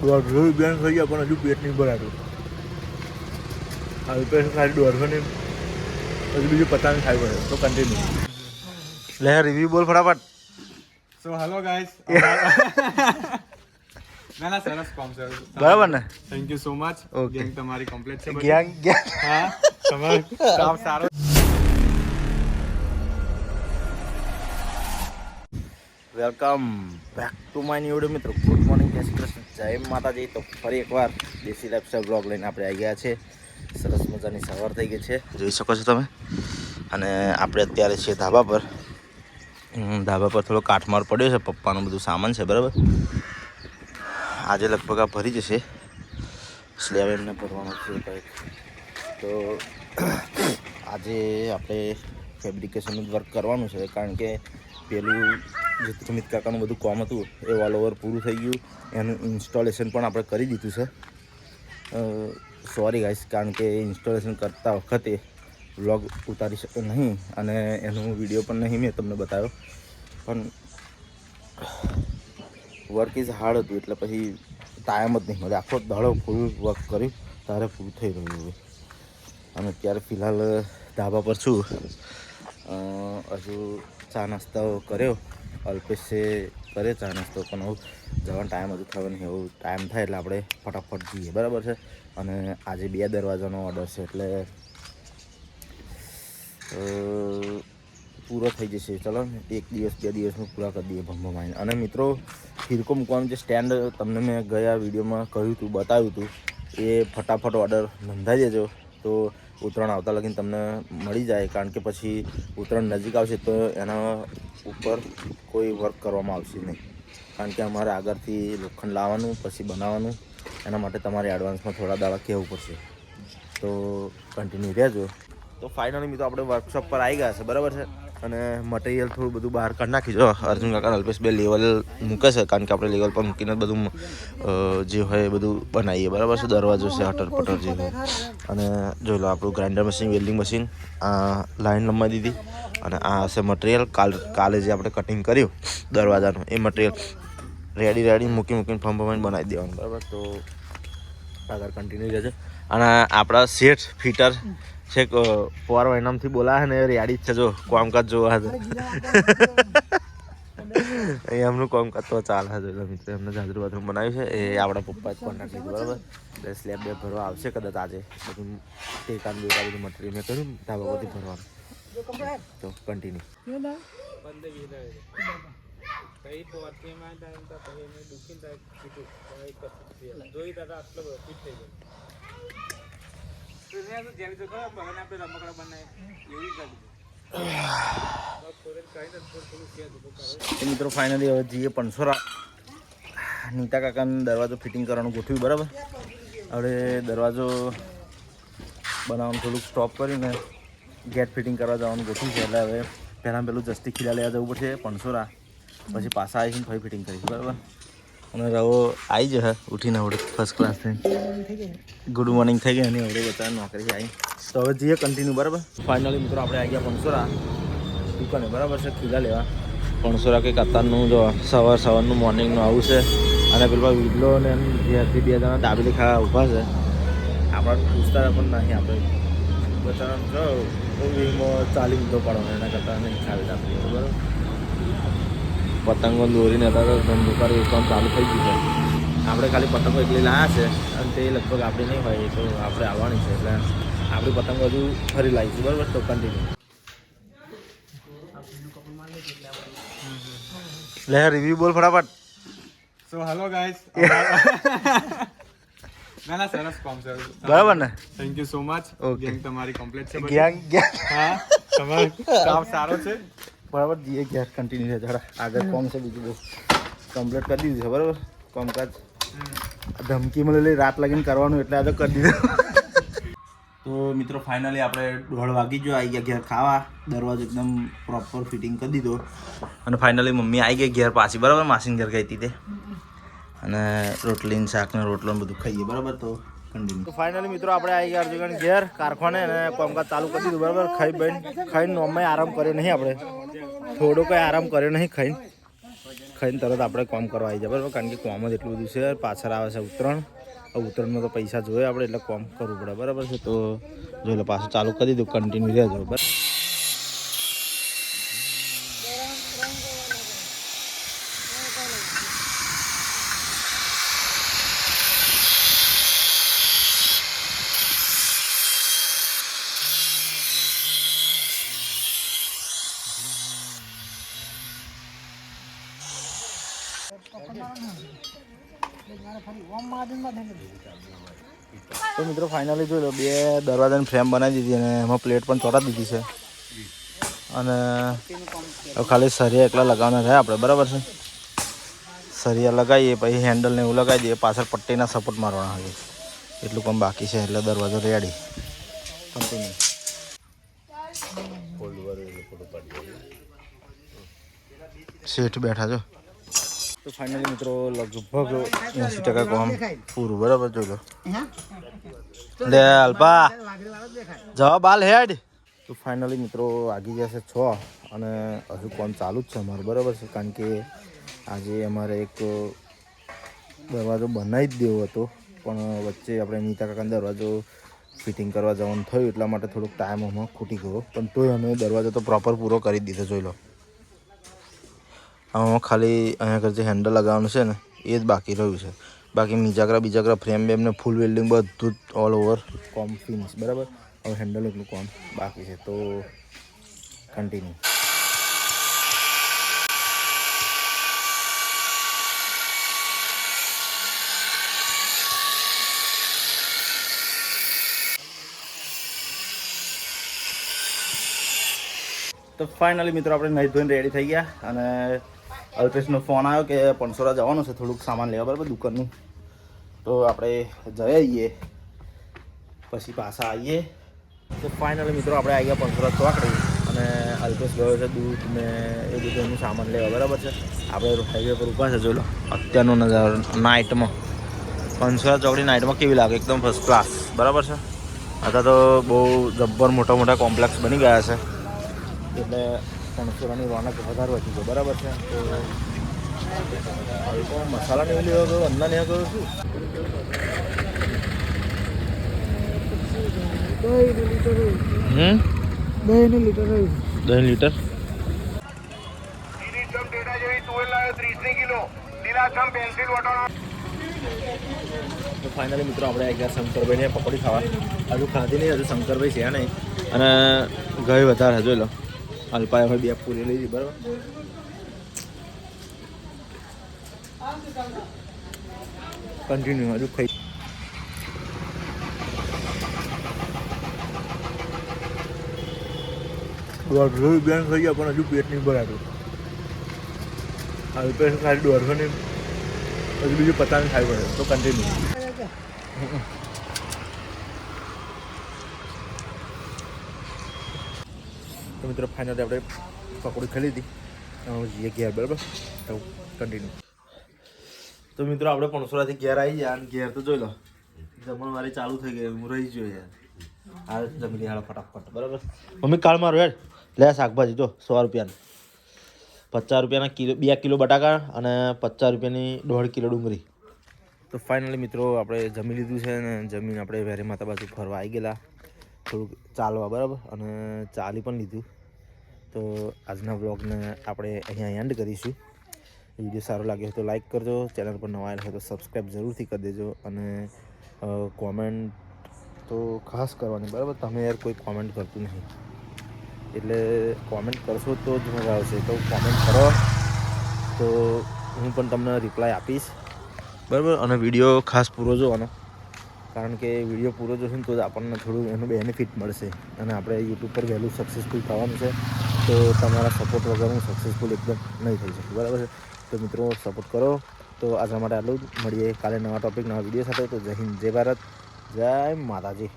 દોઢસો રૂપિયાનું થઈ ગયા પણ હજુ પેટ નહીં ભરાતું અલ્પેશ ખાલી દોઢસો ને હજુ બીજું પચાસ ખાઈ પડે તો કન્ટિન્યુ લે રિવ્યુ બોલ ફટાફટ સો હેલો ગાઈસ ના ના સરસ કોમ સર બરાબર ને thank you so much Okay. Gang તમારી કમ્પ્લીટ છે બધી? ગયા ગયા હા તમારું કામ સારો welcome back to my new video મિત્રો ગુડ મોર્નિંગ જય શ્રી કૃષ્ણ જય માતાજી. તો ફરી એકવાર દેશી લાઈફસ્ટાઈલ બ્લોગ લઈને આપણે આવી ગયા છે. સરસ મજાની સવાર થઈ ગઈ છે. જોઈ શકો છો તમે? અને આપણે અત્યારે છીએ ધાબા પર. ધાબા પર થોડો કાઠમાર પડ્યો છે. પપ્પાનું બધું સામાન છે, બરાબર? આજે લગભગ આ ભરી જશે. સ્લેબ એમને ભરવાનો છે કંઈક. તો આજે આપણે ફેબ્રિકેશનનું વર્ક કરવાનું છે. કારણ કે પેલું જે સુમિત કાકાનું બધું કામ હતું, એ ઓલ ઓવર પૂરું થઈ ગયું. એનું ઇન્સ્ટોલેશન પણ આપણે કરી દીધું છે. સોરી ગાઈસ કારણ કે ઇન્સ્ટોલેશન કરતા વખતે વ્લોગ ઉતારી શક્યો નહીં, અને એનો વીડિયો પણ નહીં, મેં તમને બતાવ્યો. પણ વર્ક ઇઝ હાર્ડ હતું, એટલે પછી ટાઈમ જ નહીં મળે આખો દાડો ફૂલ વર્ક કર્યું, તારે પૂરું થઈ રહ્યું હવે. અને અત્યારે ફિલહાલ ધાબા પર છું. હજુ ચા નાસ્તો કર્યો. અલ્પેશે કરે ચા નાસ્તો પણ હું જવાનો ટાઈમ હજુ થયો નહીં. એવું ટાઈમ થાય એટલે આપણે ફટાફટ જઈએ. બરાબર છે? અને આજે બે દરવાજાનો ઓર્ડર છે, એટલે પૂરો થઈ જશે. ચલો, એક દિવસ, બે દિવસમાં પૂરા કરી દઈએ ભમ્બો માઈને અને મિત્રો, ફિરકો મૂકવાનું જે સ્ટેન્ડ તમને મેં ગયા વિડીયોમાં કહ્યું હતું, બતાવ્યું હતું, એ ફટાફટ ઓર્ડર નોંધાઈ દેજો તો ઉત્તરાયણ આવતા લગીને તમને મળી જાય, કારણ કે પછી ઉત્તરાયણ નજીક આવશે તો એના ઉપર કોઈ વર્ક કરવામાં આવશે નહીં. કારણ કે અમારે આગળથી લોખંડ લાવવાનું, પછી બનાવવાનું, એના માટે તમારે એડવાન્સમાં થોડા દાડા કહેવું પડશે. તો કન્ટિન્યુ રહેજો. તો ફાઇનલી મિત્રો આપણે વર્કશોપ પર આવી ગયા છે, બરાબર છે? અને મટીરિયલ થોડું બધું બહાર કાઢી નાખી. જો, અર્જુન કાકા, અલ્પેશ બે લેવલ મૂકે છે, કારણ કે આપણે લેવલ પર મૂકીને બધું જે હોય એ બધું બનાવીએ. બરાબર છે, દરવાજો છે હટર પટર જે હોય. અને જોઈ લો, આપણું ગ્રાઇન્ડર મશીન વેલ્ડિંગ મશીન આ લાઈન લંબાઈ દીધી. અને આ હશે મટીરિયલ કાલ, કાલે જે આપણે કટિંગ કર્યું, દરવાજાનું, એ મટીરિયલ રેડી રેડી મૂકી, મૂકીને ફમ ફમાઈને બનાવી દેવાનું. બરાબર? તો આગળ કન્ટિન્યુ રહેશે અને આપણા શેઠ ફિટર છે પોર મહિનામાંથી બોલાવે ને રેડી જ છે જો, કામકાજ જોવા છે. એ એમનું કામકાજ તો ચાલે છે એટલે મિત્રો એમને જાજરું બાજરું બનાવ્યું છે. એ આપણા પપ્પા જ કોન્ટેક્ટ લીધું, બરાબર? એટલે સ્લેબ બે ભરવા આવશે કદાચ આજે. બધું ટેકા બેકા બધું મટીરિયલ મેં કર્યું, ધાબા બધી ભરવાનું. તો કન્ટિન્યુ જોઈ દાદા આટલો બધો ફિટ થઈ ગયો તો મિત્રો ફાઇનલી હવે જઈએ પંચોરા નીતા કાકાને દરવાજો ફિટિંગ કરવાનું ગોઠવ્યું, બરાબર? હવે દરવાજો બનાવવાનું થોડુંક સ્ટોપ કરીને ગેટ ફિટિંગ કરવા જવાનું ગોઠવ્યું છે, એટલે હવે પહેલાં પેલું જસ્તી ખીલા લેવા જવું પડશે પંચોરા પછી પાછા આવીને ફરી ફિટિંગ કરીશું, બરાબર? અને રવો આવી જશે ઉઠીને આવડે ફર્સ્ટ ક્લાસ થઈને ગુડ મોર્નિંગ થઈ ગઈ, એની આવડે બધા નોકરી આવી તો હવે જઈએ કન્ટિન્યુ બરાબર? ફાઇનલી મિત્રો, આપણે આવી ગયા પણસોરા. દુકાને બરાબર છે, ખીલા લેવા. પણસોરા કંઈક અત્યારનું જો, સવાર સવારનું મોર્નિંગનું આવું છે. અને પેલા વિડલો ને એમ ઘેરથી બે જણા દાબેલી ખાવા ઊભા છે. આપણા પૂછતા પણ નહીં આપણે. બચારા જો ચાલી મીઠો પડવાનો, એના કરતાં નહીં ખાવી દાબેલી બરાબર? પતંગો દોરીને હતા તો ધંધો કરી કામ ચાલુ થઈ ગયું છે. આપણે ખાલી પતંગો એકલી લાયા છે અને તે લગભગ આપણે નહીં હોય એ તો આપણે આવવાની છે એટલે આપણી પતંગો હજુ ફરી લાવીશું બરાબર? તો કન્ટિન્યુ લે રિવ્યુ બોલ ફટાફટ. સો હેલો ગાઈસ ના ના સરસ કોમ સર બરાબર ને? Thank you so much. Gang તમારી કમ્પ્લીટ છે ગેંગ ગયા ગયા હા તમારું કામ સારો છે? બરાબર જીએ ગેસ કન્ટિન્યુ છે જરા આગળ કોમ છે બીજું બહુ કમ્પ્લીટ કરી દીધું છે બરાબર? કામકાજ. ધમકી મળેલી રાત લાગીને કરવાનું એટલે આજે કરી દીધું. તો મિત્રો ફાઇનલી આપણે દોઢ વાગી જો આવી ગયા ઘેર ખાવા. દરવાજો એકદમ પ્રોપર ફિટિંગ કરી દીધો. અને ફાઇનલી મમ્મી આવી ગઈ ઘેર પાછી બરાબર? માસીને ઘેર ગઈ હતી તે. અને રોટલી શાકને રોટલો બધું ખાઈએ બરાબર? તો કન્ટિન્યુ તો ફાઇનલી મિત્રો આપણે આવી ગયા અર્જુન ઘેર કારખાને અને કામકાજ ચાલુ કરી દીધું બરાબર? ખાઈ બન ખાઈને નોમમાં આરામ કર્યો નહીં આપણે. થોડો કંઈ આરામ કર્યો નહીં ખાઈને ખાઈને તરત આપણે કોમ કરવા આવી જાય બરાબર? કારણ કે કોમ જ એટલું બધું છે. પાછળ આવે છે ઉત્તરાયણ. ઉત્તરાયણમાં તો પૈસા જોઈએ આપણે, એટલે કોમ કરવું પડે. બરાબર છે? તો જો પાછું ચાલુ કરી દીધું. કન્ટિન્યુ રહેજો. બરાબર? તો મિત્રો ફાઇનલી જોઈ લો બે દરવાજાની ફ્રેમ બનાવી દીધી અને એમાં પ્લેટ પણ ચોટાડી દીધી છે. અને ખાલી સરિયા એકલા લગાવવાના થાય આપણે બરાબર છે? સરિયા લગાવીએ પછી હેન્ડલ ને એવું લગાવી દઈએ પાછળ પટ્ટીના સપોર્ટ મારવાના હોય. એટલું પણ બાકી છે એટલે દરવાજો રેડી કન્ટિન્યુ શેઠ બેઠા છો? તો ફાઇનલી મિત્રો લગભગ એસી ટકા કામ પૂરું, બરાબર જોઈ લો લે અલ્પા જવાબ હાલ હેડ. તો ફાઇનલી મિત્રો આગી ગયા છે છ અને હજુ કોમ ચાલુ જ છે અમારું, બરાબર છે? કારણ કે આજે અમારે એક દરવાજો બનાવી જ દેવો હતો, પણ વચ્ચે આપણે નીતા કાકાનો દરવાજો ફિટિંગ કરવા જવાનું થયું, એટલા માટે થોડોક ટાઈમ અમારો ખૂટી ગયો. પણ તોય અમે દરવાજો તો પ્રોપર પૂરો કરી દીધો, જોઈ લો. આમાં ખાલી અહીંયા જે હેન્ડલ લગાવવાનું છે ને, એ જ બાકી રહ્યું છે. બાકી બીજાકરા બીજાગરા ફ્રેમ બેમ ને ફૂલ વેલ્ડિંગ બધું ઓલ ઓવર કોમ ફિનિશ બરાબર? હવે હેન્ડલ એટલું કોમ બાકી છે, તો કન્ટિન્યુ તો ફાઇનલી મિત્રો આપણે નહીં ધોઈને રેડી થઈ ગયા અને અલ્પેશનો ફોન આવ્યો કે પણસોરા જવાનું છે, થોડુંક સામાન લેવા બરાબર દુકાનનું. તો આપણે જઈ આવીએ, પછી પાછા આવીએ. તો ફાઇનલી મિત્રો આપણે આવી ગયા પણસોરા ચોકડી અને અલ્પેશ ગયો છે દૂધ ને એ બધું સામાન લેવા બરાબર છે. આપણે હાઈવે પર ઊભા છે, જોઈ લો. અત્યારનો નજારો નાઇટમાં પંસોરા ચોકડી નાઇટમાં કેવી લાગે? એકદમ ફર્સ્ટ ક્લાસ બરાબર છે? અત્યારે તો બહુ જબ્બર મોટા મોટા કોમ્પ્લેક્સ બની ગયા છે. એટલે પણસોરાની રોનક વધારે વધી બરાબર છે? તો હવે ઓલી ગયો અંદા નહીં ગયો છું દહીં દહીં લીટર. તો મિત્રો આપણે આવી ગયા શંકરભાઈને પકોડી ખાવા. હજુ ખાધી નહીં, હજુ શંકરભાઈ છે નહીં. અને ગઈ વધારે હજુ લો. અલ્પાએ હવે બે પૂરી લઈ લીધી બરાબર? કન્ટિન્યુ હજુ ખાઈ. દોઢસો બેન થઈ ગયા પણ હજુ પેટ નહીં ભરાતું. અલ્પેશ ખાલી દોઢસો ને હજુ બીજું પચાસ ખાઈ પડે તો કન્ટિન્યુ મિત્રો ફાઇનલી આપણે પકોડી લીધી. જઈએ ઘેર, બરાબર? તો કન્ટિન્યુ તો મિત્રો, આપણે પણસોરાથી ઘેર આવી ગયા અને ઘેર તો જોઈ લો જમણવારી ચાલુ થઈ ગઈ, હું રહી જોઈ યાર. હાલ જમી હાલ ફટાફટ, બરાબર? મમ્મી કાળ મારો યાર લે શાકભાજી, જો, સો રૂપિયાની. પચાસ રૂપિયાના કિલો, બે કિલો બટાકા અને પચાસ રૂપિયાની દોઢ કિલો ડુંગળી. તો ફાઇનલી મિત્રો, આપણે જમી લીધું છે અને જમીન આપણે વેરે માતા બાજુ ફરવા આવી ગયેલા. થોડુંક ચાલવા, બરાબર? અને ચાલી પણ લીધું. તો આજના બ્લોગને આપણે અહીંયા એન્ડ કરીશું. વીડિયો સારો લાગ્યો હોય તો લાઇક કરજો. ચેનલ પર નવા આવ્યા હોય તો સબસ્ક્રાઈબ જરૂરથી કરી દેજો અને કોમેન્ટ તો ખાસ કરવાની, બરાબર? તમે યાર કોઈ કોમેન્ટ કરતું નહીં. એટલે કોમેન્ટ કરશો તો જ મજા આવશે. તો કોમેન્ટ કરો. તો હું પણ તમને રિપ્લાય આપીશ. બરાબર? અને વીડિયો ખાસ પૂરો જોવાનો. કારણ કે વીડિયો પૂરો જોશે ને તો જ આપણને થોડું એનું બેનિફિટ મળશે. અને આપણે યુટ્યુબ પર વહેલું સક્સેસફુલ થવાનું છે. તો તમારા સપોર્ટ વગર હું સક્સેસફુલ એકદમ નહીં થઈ શકું. બરાબર છે? તો મિત્રો સપોર્ટ કરો. તો આજના માટે આટલું જ. મળીએ કાલે નવા ટોપિક નવા વીડિયો સાથે. તો જય હિન્દ, જય ભારત. જય માતાજી.